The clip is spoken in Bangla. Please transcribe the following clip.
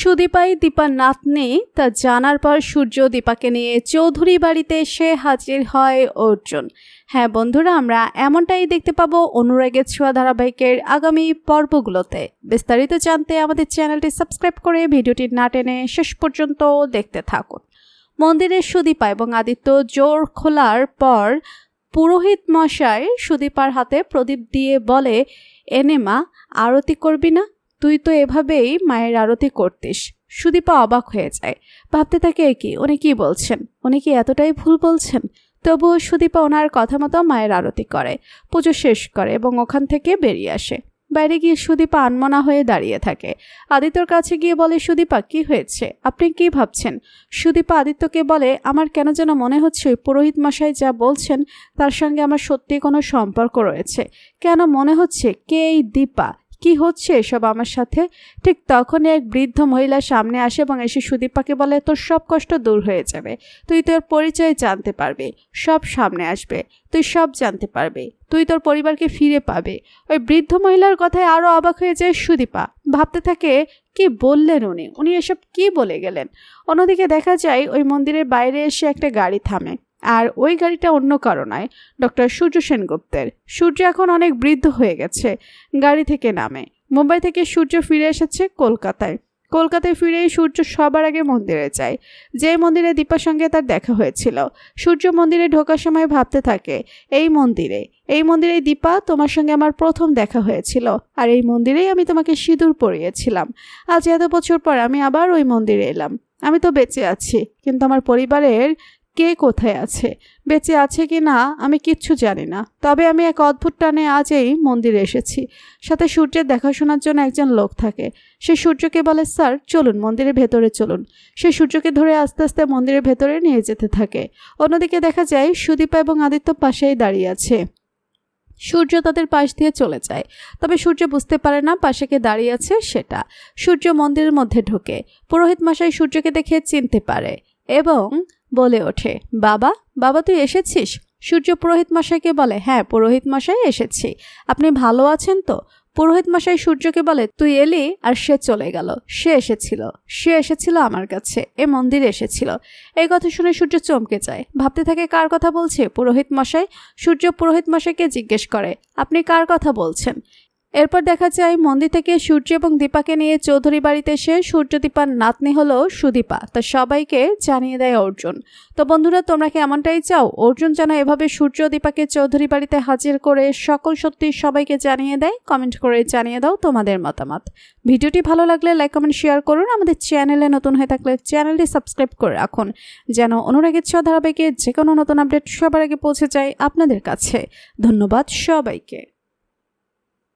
সুদীপাই দীপার নাতনি তা জানার পর সূর্য দীপাকে নিয়ে চৌধুরী বাড়িতে এসে হাজির হয় অর্জুন। হ্যাঁ বন্ধুরা, আমরা এমনটাই দেখতে পাবো অনুরাগের ছোঁয়া ধারাবাহিকের আগামী পর্বগুলোতে। বিস্তারিত জানতে আমাদের চ্যানেলটি সাবস্ক্রাইব করে ভিডিওটি না টেনে শেষ পর্যন্ত দেখতে থাকুন। মন্দিরের সুদীপা এবং আদিত্য জোর খোলার পর পুরোহিত মশাই সুদীপার হাতে প্রদীপ দিয়ে বলে এনেমা আরতি করবি না? তুই তো এভাবেই মায়ের আরতি করতিস। সুদীপা অবাক হয়ে যায়। ভাবতে থাকে কি? উনি কি বলছেন? উনি কি এতটাই ভুল বলছেন? তবুও সুদীপা ওনার কথা মতো মায়ের আরতি করে, পুজো শেষ করে এবং ওখান থেকে বেরিয়ে আসে। বাইরে গিয়ে সুদীপা আনমনা হয়ে দাঁড়িয়ে থাকে। আদিত্যর কাছে গিয়ে বলে, সুদীপা, কি হয়েছে? আপনি কি ভাবছেন? সুদীপা আদিত্যকে বলে, আমার কেন যেন মনে হচ্ছে ওই পুরোহিত মশাই যা বলছেন, তার সঙ্গে আমার সত্যি কোনো সম্পর্ক রয়েছে। কেন মনে হচ্ছে কে এই দীপা? কি হচ্ছে এসব আমার সাথে? ঠিক তখনই এক বৃদ্ধ মহিলা সামনে আসে এবং এসে সুদীপাকে বলে, তোর সব কষ্ট দূর হয়ে যাবে। তুই তোর পরিচয় জানতে পারবে। সব সামনে আসবে। তুই সব জানতে পারবি। তুই তোর পরিবারকে ফিরে পাবে। ওই বৃদ্ধ মহিলার কথায় আরও অবাক হয়ে যায় সুদীপা। ভাবতে থাকে, কি বললেন উনি? উনি এসব কি বলে গেলেন? অন্যদিকে দেখা যায়, ওই মন্দিরের বাইরে এসে একটা গাড়ি থামে। আর ওই গাড়িটা অন্য কারও নয় ডক্টর সূর্য সেনগুপ্তের। সূর্য এখন অনেক বৃদ্ধ হয়ে গেছে। গাড়ি থেকে নামে। মুম্বাই থেকে সূর্য ফিরে এসেছে কলকাতায়। কলকাতায় ফিরেই সূর্য সবার আগে মন্দিরে যায়। যে মন্দিরে দীপার সঙ্গে তার দেখা হয়েছিল। সূর্য মন্দিরে ঢোকার সময় ভাবতে থাকে, এই মন্দিরে এই মন্দিরে দীপা, তোমার সঙ্গে আমার প্রথম দেখা হয়েছিল। আর এই মন্দিরেই আমি তোমাকে সিঁদুর পরিয়েছিলাম। আজ এত বছর পর আমি আবার ওই মন্দিরে এলাম। আমি তো বেঁচে আছি, কিন্তু আমার পরিবারের কে কোথায় আছে? বেঁচে আছে কি না, আমি কিচ্ছু জানি না। তবে আমি এক অদ্ভুত টানে আজ এই মন্দিরে এসেছি। সাথে সূর্যের দেখাশোনার জন্য একজন লোক থাকে। সে সূর্যকে বলে, স্যার, চলুন মন্দিরের ভেতরে চলুন। সে সূর্যকে ধরে আস্তে আস্তে মন্দিরের ভেতরে নিয়ে যেতে থাকে। অন্যদিকে দেখা যায়, সুদীপা এবং আদিত্য পাশেই দাঁড়িয়ে আছে। সূর্য তাদের পাশ দিয়ে চলে যায়। তবে সূর্য বুঝতে পারে না পাশে কে দাঁড়িয়ে আছে সেটা। সূর্য মন্দিরের মধ্যে ঢোকে। পুরোহিত মশাই সূর্যকে দেখে চিনতে পারে এবং বলে ওঠে। বাবা বাবা তুই এসেছিস? সূর্য পুরোহিত মশাইকে বলে হ্যাঁ পুরোহিত মশাই এসেছি। আপনি ভালো আছেন তো? পুরোহিত মশাই সূর্যকে বলে, তুই এলি আর সে চলে গেল। সে এসেছিল। সে এসেছিল আমার কাছে। এ মন্দিরে এসেছিল। এই কথা শুনে সূর্য চমকে যায়। ভাবতে থাকে, কার কথা বলছে পুরোহিত মশাই? সূর্য পুরোহিত মশাইকে জিজ্ঞেস করে, আপনি কার কথা বলছেন? এরপর দেখা যায় মন্দির থেকে সূর্য এবং দীপাকে নিয়ে চৌধুরী বাড়িতে এসে সূর্য দীপার নাতনি হলো সুদীপা। তা সবাইকে জানিয়ে দেয় অর্জুন। তো বন্ধুরা, তোমরা কি এমনটাই চাও? অর্জুন যেন এভাবে সূর্য দীপাকে চৌধুরী বাড়িতে হাজির করে সকল সত্যি সবাইকে জানিয়ে দেয় কমেন্ট করে জানিয়ে দাও তোমাদের মতামত। ভিডিওটি ভালো লাগলে লাইক কমেন্ট শেয়ার করুন। আমাদের চ্যানেলে নতুন হয়ে থাকলে চ্যানেলটি সাবস্ক্রাইব করে রাখুন। যেন অনুরাগের ছ ধারাবাহিকে যে কোনো নতুন আপডেট সবার আগে পৌঁছে যায় আপনাদের কাছে। ধন্যবাদ সবাইকে।